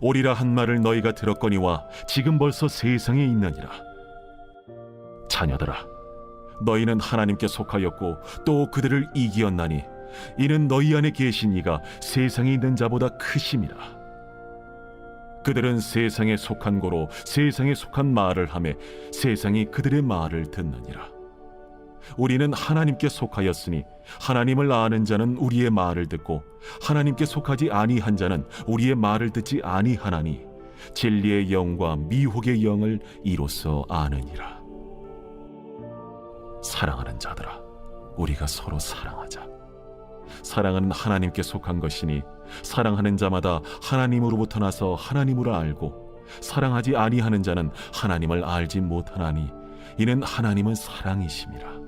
오리라 한 말을 너희가 들었거니와 지금 벌써 세상에 있느니라. 자녀들아 너희는 하나님께 속하였고 또 그들을 이기었나니 이는 너희 안에 계신 이가 세상에 있는 자보다 크심이라. 그들은 세상에 속한 고로 세상에 속한 말을 하매 세상이 그들의 말을 듣느니라 우리는 하나님께 속하였으니 하나님을 아는 자는 우리의 말을 듣고 하나님께 속하지 아니한 자는 우리의 말을 듣지 아니하나니 진리의 영과 미혹의 영을 이로써 아느니라. 사랑하는 자들아 우리가 서로 사랑하자. 사랑은 하나님께 속한 것이니 사랑하는 자마다 하나님으로부터 나서 하나님으로 알고 사랑하지 아니하는 자는 하나님을 알지 못하나니 이는 하나님은 사랑이심이라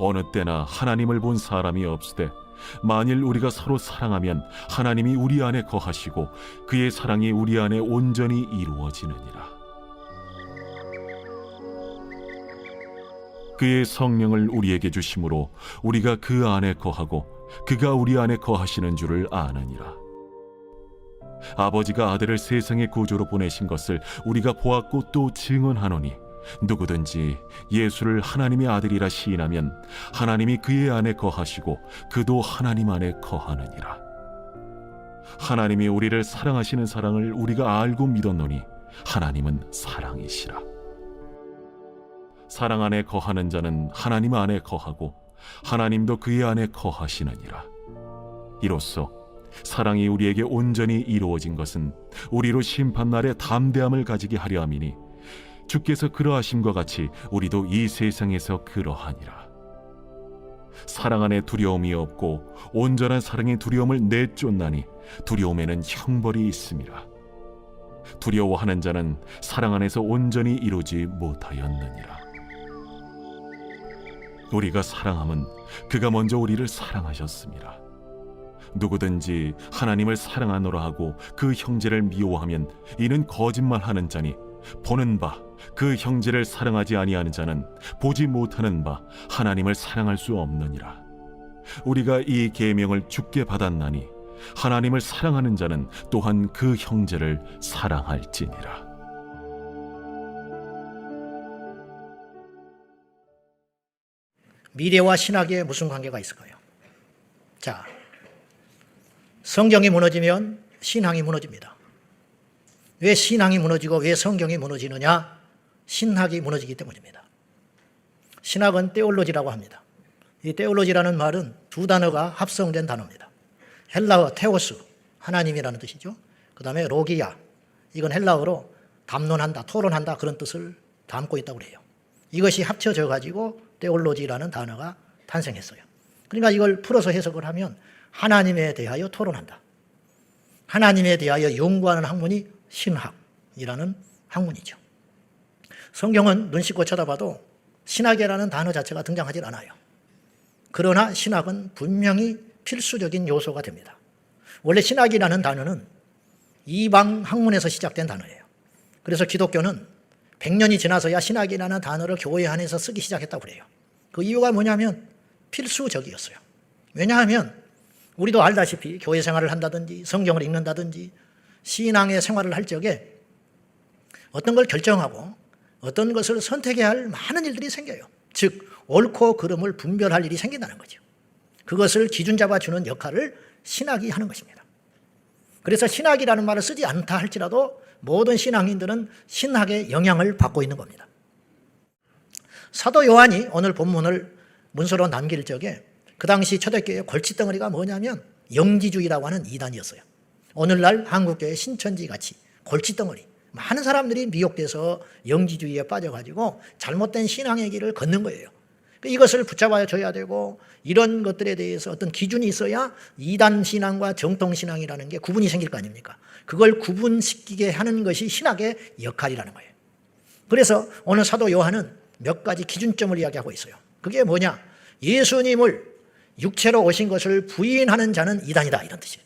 어느 때나 하나님을 본 사람이 없으되 만일 우리가 서로 사랑하면 하나님이 우리 안에 거하시고 그의 사랑이 우리 안에 온전히 이루어지느니라. 그의 성령을 우리에게 주심으로 우리가 그 안에 거하고 그가 우리 안에 거하시는 줄을 아느니라. 아버지가 아들을 세상의 구조로 보내신 것을 우리가 보았고 또 증언하노니 누구든지 예수를 하나님의 아들이라 시인하면 하나님이 그의 안에 거하시고 그도 하나님 안에 거하느니라. 하나님이 우리를 사랑하시는 사랑을 우리가 알고 믿었노니 하나님은 사랑이시라. 사랑 안에 거하는 자는 하나님 안에 거하고 하나님도 그의 안에 거하시느니라. 이로써 사랑이 우리에게 온전히 이루어진 것은 우리로 심판날에 담대함을 가지게 하려 함이니 주께서 그러하심과 같이 우리도 이 세상에서 그러하니라. 사랑 안에 두려움이 없고 온전한 사랑의 두려움을 내쫓나니 두려움에는 형벌이 있음이라. 두려워하는 자는 사랑 안에서 온전히 이루지 못하였느니라. 우리가 사랑함은 그가 먼저 우리를 사랑하셨습니다. 누구든지 하나님을 사랑하노라 하고 그 형제를 미워하면 이는 거짓말하는 자니 보는 바 그 형제를 사랑하지 아니하는 자는 보지 못하는 바 하나님을 사랑할 수 없느니라. 우리가 이 계명을 주께 받았나니 하나님을 사랑하는 자는 또한 그 형제를 사랑할지니라. 미래와 신학에 무슨 관계가 있을까요? 자, 성경이 무너지면 신앙이 무너집니다. 왜 신앙이 무너지고 왜 성경이 무너지느냐? 신학이 무너지기 때문입니다. 신학은 테올로지라고 합니다. 이 테올로지라는 말은 두 단어가 합성된 단어입니다. 헬라어 테오스, 하나님이라는 뜻이죠. 그 다음에 로기야, 이건 헬라어로 담론한다, 토론한다 그런 뜻을 담고 있다고 해요. 이것이 합쳐져 가지고 테올로지라는 단어가 탄생했어요. 그러니까 이걸 풀어서 해석을 하면 하나님에 대하여 토론한다. 하나님에 대하여 연구하는 학문이 신학이라는 학문이죠. 성경은 눈 씻고 쳐다봐도 신학이라는 단어 자체가 등장하지 않아요. 그러나 신학은 분명히 필수적인 요소가 됩니다. 원래 신학이라는 단어는 이방 학문에서 시작된 단어예요. 그래서 기독교는 100년이 지나서야 신학이라는 단어를 교회 안에서 쓰기 시작했다고 그래요. 그 이유가 뭐냐면 필수적이었어요. 왜냐하면 우리도 알다시피 교회 생활을 한다든지 성경을 읽는다든지 신앙의 생활을 할 적에 어떤 걸 결정하고 어떤 것을 선택해야 할 많은 일들이 생겨요. 즉 옳고 그름을 분별할 일이 생긴다는 거죠. 그것을 기준 잡아주는 역할을 신학이 하는 것입니다. 그래서 신학이라는 말을 쓰지 않다 할지라도 모든 신앙인들은 신학의 영향을 받고 있는 겁니다. 사도 요한이 오늘 본문을 문서로 남길 적에 그 당시 초대교회의 골칫덩어리가 뭐냐면 영지주의라고 하는 이단이었어요. 오늘날 한국교회 신천지 같이 골칫덩어리. 많은 사람들이 미혹돼서 영지주의에 빠져가지고 잘못된 신앙의 길을 걷는 거예요. 이것을 붙잡아 줘야 되고 이런 것들에 대해서 어떤 기준이 있어야 이단 신앙과 정통 신앙이라는 게 구분이 생길 거 아닙니까? 그걸 구분시키게 하는 것이 신학의 역할이라는 거예요. 그래서 오늘 사도 요한은 몇 가지 기준점을 이야기하고 있어요. 그게 뭐냐? 예수님을 육체로 오신 것을 부인하는 자는 이단이다 이런 뜻이에요.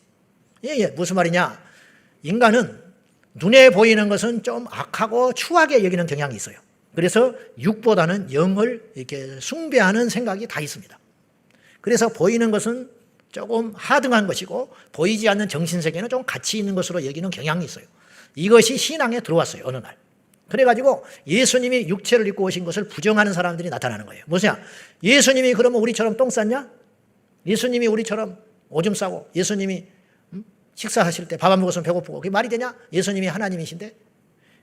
예, 예. 무슨 말이냐? 인간은 눈에 보이는 것은 좀 악하고 추하게 여기는 경향이 있어요. 그래서 육보다는 영을 이렇게 숭배하는 생각이 다 있습니다. 그래서 보이는 것은 조금 하등한 것이고 보이지 않는 정신세계는 좀 가치 있는 것으로 여기는 경향이 있어요. 이것이 신앙에 들어왔어요. 어느 날. 그래가지고 예수님이 육체를 입고 오신 것을 부정하는 사람들이 나타나는 거예요. 뭐냐? 예수님이 그러면 우리처럼 똥 쌌냐? 예수님이 우리처럼 오줌 싸고 예수님이 음? 식사하실 때 밥 안 먹었으면 배고프고 그게 말이 되냐? 예수님이 하나님이신데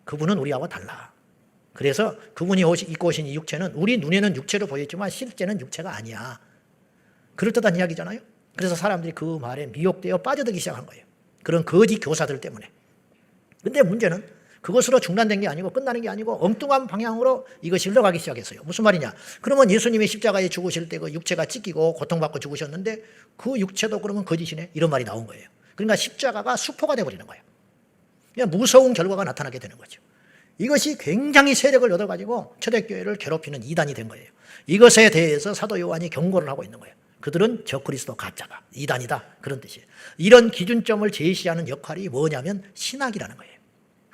그분은 우리하고 달라. 그래서 그분이 오시, 입고 오신 이 육체는 우리 눈에는 육체로 보였지만 실제는 육체가 아니야. 그럴듯한 이야기잖아요. 그래서 사람들이 그 말에 미혹되어 빠져들기 시작한 거예요. 그런 거짓 교사들 때문에. 근데 문제는 그것으로 중단된 게 아니고 끝나는 게 아니고 엉뚱한 방향으로 이것이 흘러가기 시작했어요. 무슨 말이냐? 그러면 예수님이 십자가에 죽으실 때 그 육체가 찢기고 고통받고 죽으셨는데 그 육체도 그러면 거짓이네? 이런 말이 나온 거예요. 그러니까 십자가가 수포가 돼버리는 거예요. 그냥 무서운 결과가 나타나게 되는 거죠. 이것이 굉장히 세력을 얻어가지고 초대교회를 괴롭히는 이단이 된 거예요. 이것에 대해서 사도 요한이 경고를 하고 있는 거예요. 그들은 저 그리스도 가짜다. 이단이다. 그런 뜻이에요. 이런 기준점을 제시하는 역할이 뭐냐면 신학이라는 거예요.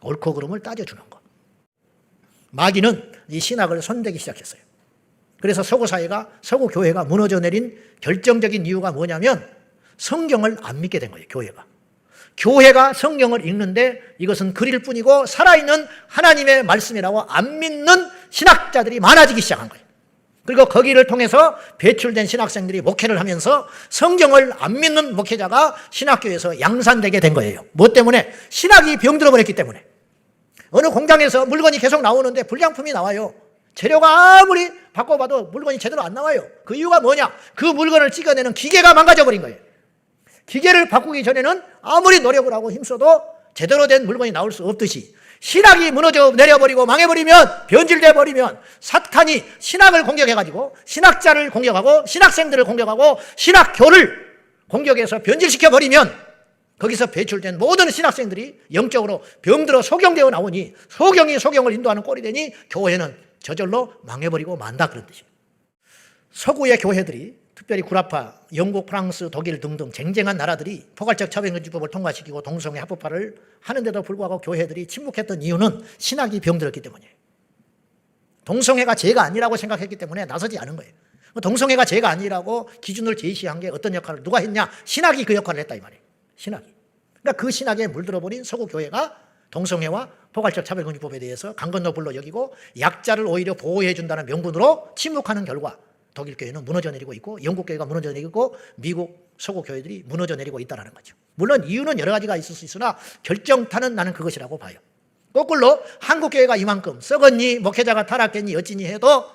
옳고 그름을 따져주는 것. 마귀는 이 신학을 손대기 시작했어요. 그래서 서구 사회가, 서구 교회가 무너져 내린 결정적인 이유가 뭐냐면 성경을 안 믿게 된 거예요, 교회가. 교회가 성경을 읽는데 이것은 글일 뿐이고 살아있는 하나님의 말씀이라고 안 믿는 신학자들이 많아지기 시작한 거예요. 그리고 거기를 통해서 배출된 신학생들이 목회를 하면서 성경을 안 믿는 목회자가 신학교에서 양산되게 된 거예요. 뭐 때문에? 신학이 병들어 버렸기 때문에. 어느 공장에서 물건이 계속 나오는데 불량품이 나와요. 재료가 아무리 바꿔봐도 물건이 제대로 안 나와요. 그 이유가 뭐냐? 그 물건을 찍어내는 기계가 망가져 버린 거예요. 기계를 바꾸기 전에는 아무리 노력을 하고 힘써도 제대로 된 물건이 나올 수 없듯이 신학이 무너져 내려버리고 망해버리면 변질돼 버리면 사탄이 신학을 공격해가지고 신학자를 공격하고 신학생들을 공격하고 신학교를 공격해서 변질시켜 버리면 거기서 배출된 모든 신학생들이 영적으로 병들어 소경되어 나오니 소경이 소경을 인도하는 꼴이 되니 교회는 저절로 망해버리고 만다 그런 뜻이에요. 서구의 교회들이 특별히 구라파, 영국, 프랑스, 독일 등등 쟁쟁한 나라들이 포괄적 차별금지법을 통과시키고 동성애 합법화를 하는데도 불구하고 교회들이 침묵했던 이유는 신학이 병들었기 때문이에요. 동성애가 죄가 아니라고 생각했기 때문에 나서지 않은 거예요. 동성애가 죄가 아니라고 기준을 제시한 게 어떤 역할을 누가 했냐? 신학이 그 역할을 했다 이 말이에요. 신학이. 그러니까 그 신학에 물들어버린 서구 교회가 동성애와 포괄적 차별금지법에 대해서 강건노 불로 여기고 약자를 오히려 보호해 준다는 명분으로 침묵하는 결과 독일 교회는 무너져 내리고 있고 영국 교회가 무너져 내리고 미국 서구 교회들이 무너져 내리고 있다는 거죠. 물론 이유는 여러 가지가 있을 수 있으나 결정타는 나는 그것이라고 봐요. 거꾸로 한국 교회가 이만큼 썩었니 목회자가 타락했니 어찌니 해도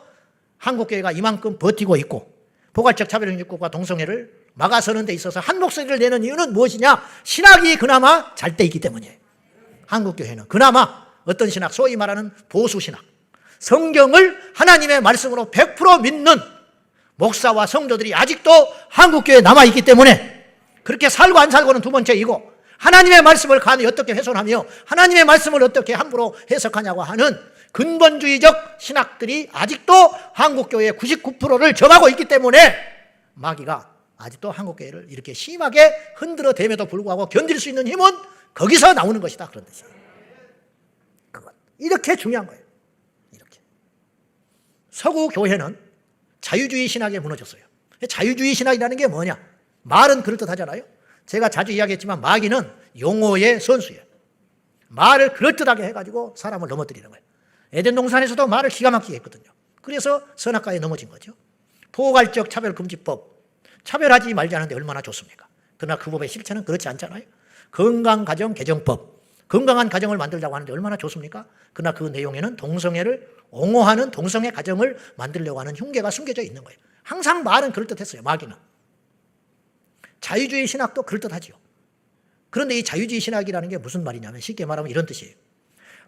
한국 교회가 이만큼 버티고 있고 포괄적 차별금지법과 동성애를 막아서는 데 있어서 한 목소리를 내는 이유는 무엇이냐? 신학이 그나마 잘 돼 있기 때문이에요. 한국 교회는 그나마 어떤 신학, 소위 말하는 보수 신학, 성경을 하나님의 말씀으로 100% 믿는 목사와 성도들이 아직도 한국 교회에 남아 있기 때문에 그렇게 살고 안 살고는 두 번째이고 하나님의 말씀을 감히 어떻게 훼손하며 하나님의 말씀을 어떻게 함부로 해석하냐고 하는 근본주의적 신학들이 아직도 한국 교회의 99%를 점하고 있기 때문에 마귀가 아직도 한국 교회를 이렇게 심하게 흔들어 댐에도 불구하고 견딜 수 있는 힘은 거기서 나오는 것이다 그런 뜻이에요. 그건 이렇게 중요한 거예요. 이렇게 서구 교회는 자유주의 신학에 무너졌어요. 자유주의 신학이라는 게 뭐냐? 말은 그럴듯하잖아요. 제가 자주 이야기했지만 마귀는 용어의 선수예요. 말을 그럴듯하게 해가지고 사람을 넘어뜨리는 거예요. 에덴 동산에서도 말을 기가 막히게 했거든요. 그래서 선악과에 넘어진 거죠. 포괄적 차별금지법. 차별하지 말자는데 얼마나 좋습니까? 그러나 그 법의 실체는 그렇지 않잖아요. 건강 가정 개정법. 건강한 가정을 만들자고 하는데 얼마나 좋습니까? 그러나 그 내용에는 동성애를 옹호하는 동성애 가정을 만들려고 하는 흉계가 숨겨져 있는 거예요. 항상 말은 그럴듯했어요. 마귀는. 자유주의 신학도 그럴듯하지요. 그런데 이 자유주의 신학이라는 게 무슨 말이냐면 쉽게 말하면 이런 뜻이에요.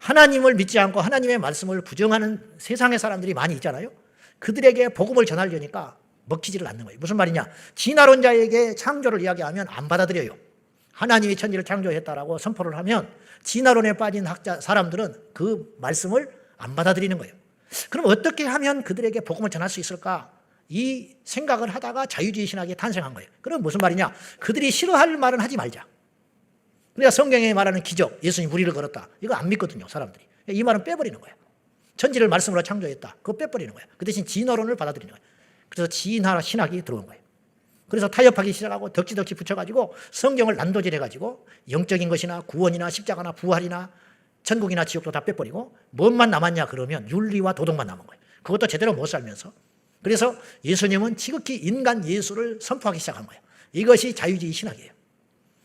하나님을 믿지 않고 하나님의 말씀을 부정하는 세상의 사람들이 많이 있잖아요. 그들에게 복음을 전하려니까 먹히지를 않는 거예요. 무슨 말이냐? 진화론자에게 창조를 이야기하면 안 받아들여요. 하나님이 천지를 창조했다라고 선포를 하면 진화론에 빠진 학자 사람들은 그 말씀을 안 받아들이는 거예요. 그럼 어떻게 하면 그들에게 복음을 전할 수 있을까? 이 생각을 하다가 자유주의 신학이 탄생한 거예요. 그럼 무슨 말이냐? 그들이 싫어할 말은 하지 말자. 그러니까 성경에 말하는 기적, 예수님 무리를 걸었다. 이거 안 믿거든요, 사람들이. 이 말은 빼버리는 거예요. 천지를 말씀으로 창조했다. 그거 빼버리는 거예요. 그 대신 진화론을 받아들이는 거예요. 그래서 진화 신학이 들어온 거예요. 그래서 타협하기 시작하고 덕지덕지 붙여가지고 성경을 난도질해가지고 영적인 것이나 구원이나 십자가나 부활이나 천국이나 지옥도 다 빼버리고 뭔만 남았냐 그러면 윤리와 도덕만 남은 거예요. 그것도 제대로 못 살면서. 그래서 예수님은 지극히 인간 예수를 선포하기 시작한 거예요. 이것이 자유주의 신학이에요.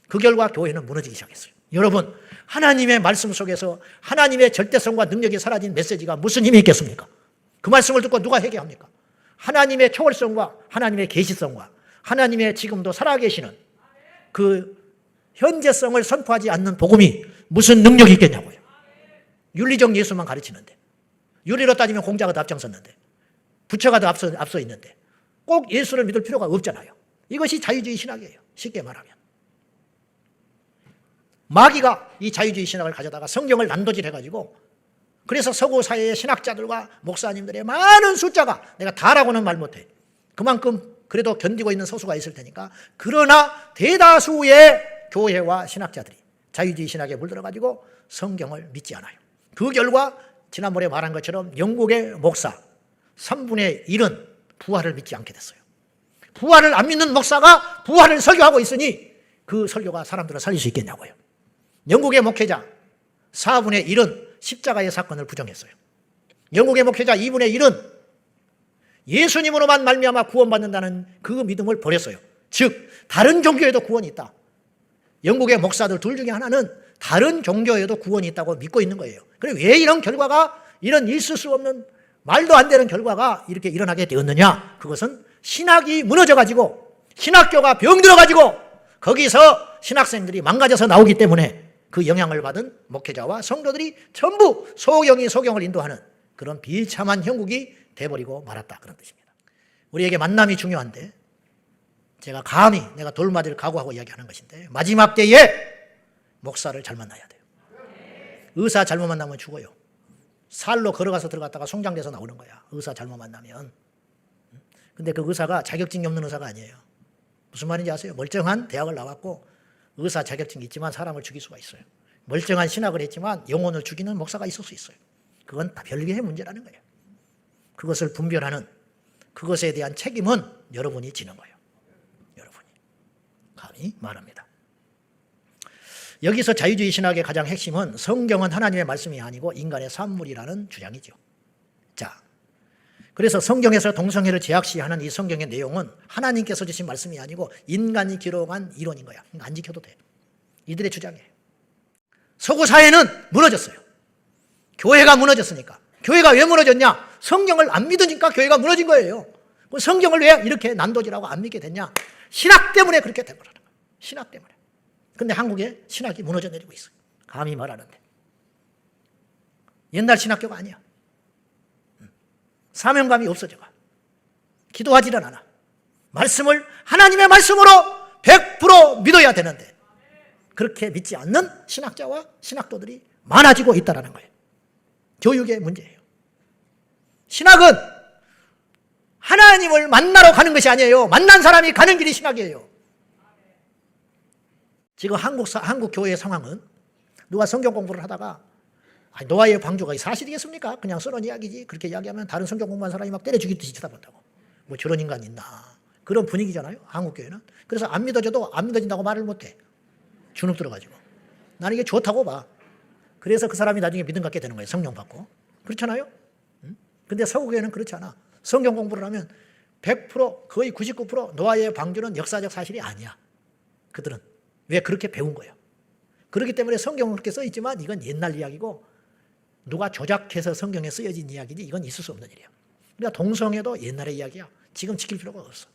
그 결과 교회는 무너지기 시작했어요. 여러분, 하나님의 말씀 속에서 하나님의 절대성과 능력이 사라진 메시지가 무슨 힘이 있겠습니까? 그 말씀을 듣고 누가 회개합니까? 하나님의 초월성과 하나님의 계시성과 하나님의 지금도 살아계시는 그 현재성을 선포하지 않는 복음이 무슨 능력이 있겠냐고요. 윤리적 예수만 가르치는데 윤리로 따지면 공자가 더 앞장섰는데 부처가 더 앞서, 앞서 있는데 꼭 예수를 믿을 필요가 없잖아요. 이것이 자유주의 신학이에요. 쉽게 말하면. 마귀가 이 자유주의 신학을 가져다가 성경을 난도질 해가지고 그래서 서구 사회의 신학자들과 목사님들의 많은 숫자가 내가 다라고는 말 못해. 그만큼 그래도 견디고 있는 소수가 있을 테니까 그러나 대다수의 교회와 신학자들이 자유주의 신학에 물들어가지고 성경을 믿지 않아요. 그 결과 지난번에 말한 것처럼 영국의 목사 3분의 1은 부활을 믿지 않게 됐어요. 부활을 안 믿는 목사가 부활을 설교하고 있으니 그 설교가 사람들을 살릴 수 있겠냐고요. 영국의 목회자 4분의 1은 십자가의 사건을 부정했어요. 영국의 목회자 2분의 1은 예수님으로만 말미암아 구원받는다는 그 믿음을 버렸어요. 즉 다른 종교에도 구원이 있다. 영국의 목사들 둘 중에 하나는 다른 종교에도 구원이 있다고 믿고 있는 거예요. 그래 왜 이런 결과가 이런 있을 수 없는 말도 안 되는 결과가 이렇게 일어나게 되었느냐? 그것은 신학이 무너져 가지고 신학교가 병들어 가지고 거기서 신학생들이 망가져서 나오기 때문에 그 영향을 받은 목회자와 성도들이 전부 소경이 소경을 인도하는 그런 비참한 형국이 돼버리고 말았다 그런 뜻입니다. 우리에게 만남이 중요한데 제가 감히 내가 돌맞을 각오하고 이야기하는 것인데 마지막 때에 목사를 잘 만나야 돼요. 의사 잘못 만나면 죽어요. 살로 걸어가서 들어갔다가 송장돼서 나오는 거야. 의사 잘못 만나면. 근데 그 의사가 자격증이 없는 의사가 아니에요. 무슨 말인지 아세요? 멀쩡한 대학을 나왔고 의사 자격증이 있지만 사람을 죽일 수가 있어요. 멀쩡한 신학을 했지만 영혼을 죽이는 목사가 있을 수 있어요. 그건 다 별개의 문제라는 거예요. 그것을 분별하는 그것에 대한 책임은 여러분이 지는 거예요. 여러분이. 감히 말합니다. 여기서 자유주의 신학의 가장 핵심은 성경은 하나님의 말씀이 아니고 인간의 산물이라는 주장이죠. 자, 그래서 성경에서 동성애를 제약시하는 이 성경의 내용은 하나님께서 주신 말씀이 아니고 인간이 기록한 이론인 거야. 안 지켜도 돼. 이들의 주장이에요. 서구 사회는 무너졌어요. 교회가 무너졌으니까. 교회가 왜 무너졌냐? 성경을 안 믿으니까 교회가 무너진 거예요. 그 성경을 왜 이렇게 난도질하고 안 믿게 됐냐? 신학 때문에 그렇게 된 거라는 거예요. 신학 때문에. 근데 한국에 신학이 무너져 내리고 있어요. 감히 말하는데. 옛날 신학교가 아니야. 사명감이 없어져가. 기도하지는 않아. 말씀을 하나님의 말씀으로 100% 믿어야 되는데 그렇게 믿지 않는 신학자와 신학도들이 많아지고 있다는 거예요. 교육의 문제예요. 신학은 하나님을 만나러 가는 것이 아니에요. 만난 사람이 가는 길이 신학이에요. 지금 한국, 사, 한국 교회의 상황은 누가 성경 공부를 하다가 아니, 노아의 방주가 사실이겠습니까? 그냥 써놓은 이야기지. 그렇게 이야기하면 다른 성경 공부한 사람이 막 때려 죽이듯이 쳐다본다고. 뭐 저런 인간 있나. 그런 분위기잖아요. 한국교회는. 그래서 안 믿어져도 안 믿어진다고 말을 못해. 주눅 들어가지고. 나는 이게 좋다고 봐. 그래서 그 사람이 나중에 믿음 갖게 되는 거예요. 성령 받고. 그렇잖아요? 응? 근데 서구교회는 그렇지 않아. 성경 공부를 하면 100% 거의 99% 노아의 방주는 역사적 사실이 아니야. 그들은. 왜 그렇게 배운 거예요? 그렇기 때문에 성경은 그렇게 써 있지만 이건 옛날 이야기고 누가 조작해서 성경에 쓰여진 이야기지 이건 있을 수 없는 일이야. 그러니까 동성애도 옛날의 이야기야. 지금 지킬 필요가 없어.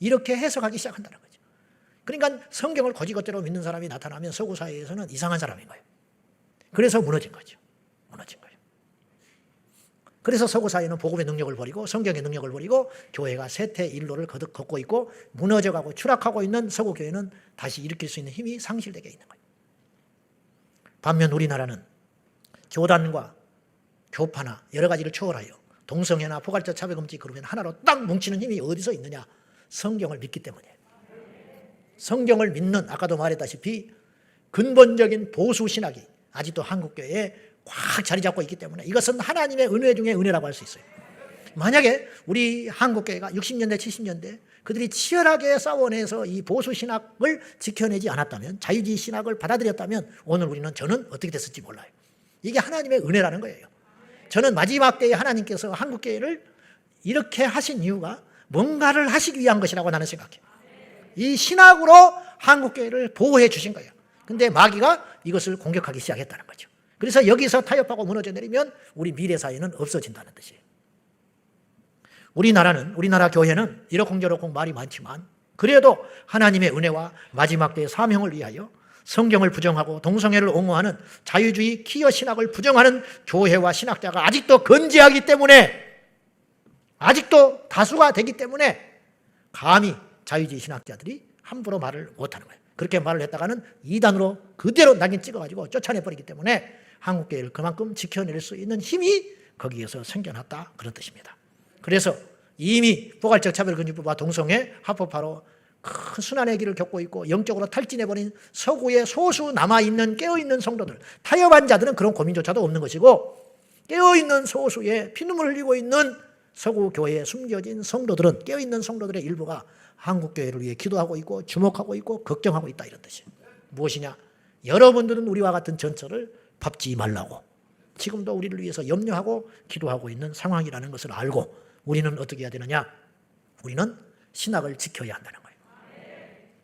이렇게 해석하기 시작한다는 거죠. 그러니까 성경을 거지것대로 믿는 사람이 나타나면 서구 사회에서는 이상한 사람인 거예요. 그래서 무너진 거죠. 무너진 거예요. 그래서 서구 사회는 복음의 능력을 버리고 성경의 능력을 버리고 교회가 쇠퇴 일로를 거듭 걷고 있고 무너져가고 추락하고 있는 서구 교회는 다시 일으킬 수 있는 힘이 상실되게 있는 거예요. 반면 우리나라는 교단과 교파나 여러 가지를 초월하여 동성애나 포괄적 차별금지 그러면 하나로 딱 뭉치는 힘이 어디서 있느냐? 성경을 믿기 때문이에요. 성경을 믿는 아까도 말했다시피 근본적인 보수 신학이 아직도 한국 교회에 꽉 자리 잡고 있기 때문에 이것은 하나님의 은혜 중에 은혜라고 할 수 있어요. 만약에 우리 한국 교회가 60년대 70년대 그들이 치열하게 싸워내서 이 보수 신학을 지켜내지 않았다면 자유주의 신학을 받아들였다면 오늘 우리는 저는 어떻게 됐을지 몰라요. 이게 하나님의 은혜라는 거예요. 저는 마지막 때에 하나님께서 한국 교회를 이렇게 하신 이유가 뭔가를 하시기 위한 것이라고 나는 생각해요. 이 신학으로 한국 교회를 보호해 주신 거예요. 근데 마귀가 이것을 공격하기 시작했다는 거죠. 그래서 여기서 타협하고 무너져 내리면 우리 미래 사회는 없어진다는 뜻이에요. 우리나라는 우리나라 교회는 이러쿵저러쿵 말이 많지만 그래도 하나님의 은혜와 마지막 때의 사명을 위하여 성경을 부정하고 동성애를 옹호하는 자유주의 키어 신학을 부정하는 교회와 신학자가 아직도 건재하기 때문에 아직도 다수가 되기 때문에 감히 자유주의 신학자들이 함부로 말을 못하는 거예요. 그렇게 말을 했다가는 이단으로 그대로 낙인 찍어가지고 쫓아내버리기 때문에 한국 교회를 그만큼 지켜낼 수 있는 힘이 거기에서 생겨났다 그런 뜻입니다. 그래서 이미 포괄적 차별금지법과 동성애 합법화로 큰 순환의 길을 겪고 있고 영적으로 탈진해버린 서구의 소수 남아있는 깨어있는 성도들 타협한 자들은 그런 고민조차도 없는 것이고 깨어있는 소수의 피눈물 흘리고 있는 서구 교회에 숨겨진 성도들은 깨어있는 성도들의 일부가 한국 교회를 위해 기도하고 있고 주목하고 있고 걱정하고 있다 이런 뜻이에요. 무엇이냐? 여러분들은 우리와 같은 전철을 밟지 말라고 지금도 우리를 위해서 염려하고 기도하고 있는 상황이라는 것을 알고 우리는 어떻게 해야 되느냐? 우리는 신학을 지켜야 한다는 거예요.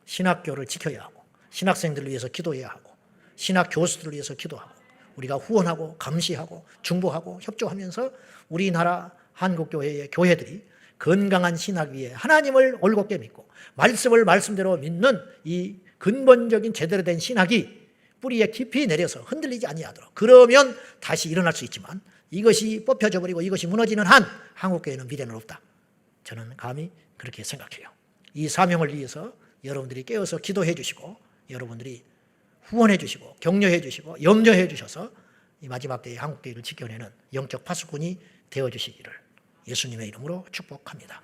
신학교를 지켜야 하고 신학생들을 위해서 기도해야 하고 신학 교수들을 위해서 기도하고 우리가 후원하고 감시하고 중보하고 협조하면서 우리나라 한국 교회의 교회들이 건강한 신학 위에 하나님을 올곧게 믿고 말씀을 말씀대로 믿는 이 근본적인 제대로 된 신학이 뿌리에 깊이 내려서 흔들리지 아니하도록 그러면 다시 일어날 수 있지만 이것이 뽑혀져 버리고 이것이 무너지는 한 한국 교회는 미래는 없다. 저는 감히 그렇게 생각해요. 이 사명을 위해서 여러분들이 깨어서 기도해 주시고 여러분들이 후원해 주시고 격려해 주시고 염려해 주셔서 이 마지막 때의 한국 교회를 지켜내는 영적 파수꾼이 되어 주시기를 예수님의 이름으로 축복합니다.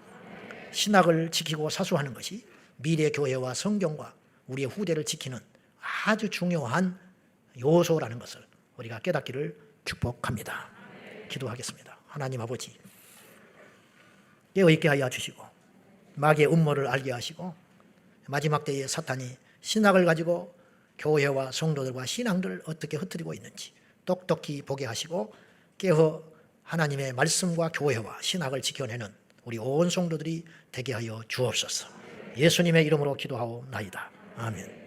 신학을 지키고 사수하는 것이 미래 교회와 성경과 우리의 후대를 지키는 아주 중요한 요소라는 것을 우리가 깨닫기를 축복합니다. 기도하겠습니다. 하나님 아버지 깨어 있게 하여 주시고 마귀의 음모를 알게 하시고 마지막 때에 사탄이 신학을 가지고 교회와 성도들과 신앙들을 어떻게 흩뜨리고 있는지 똑똑히 보게 하시고 깨어 하나님의 말씀과 교회와 신학을 지켜내는 우리 온 성도들이 되게 하여 주옵소서. 예수님의 이름으로 기도하옵나이다. 아멘.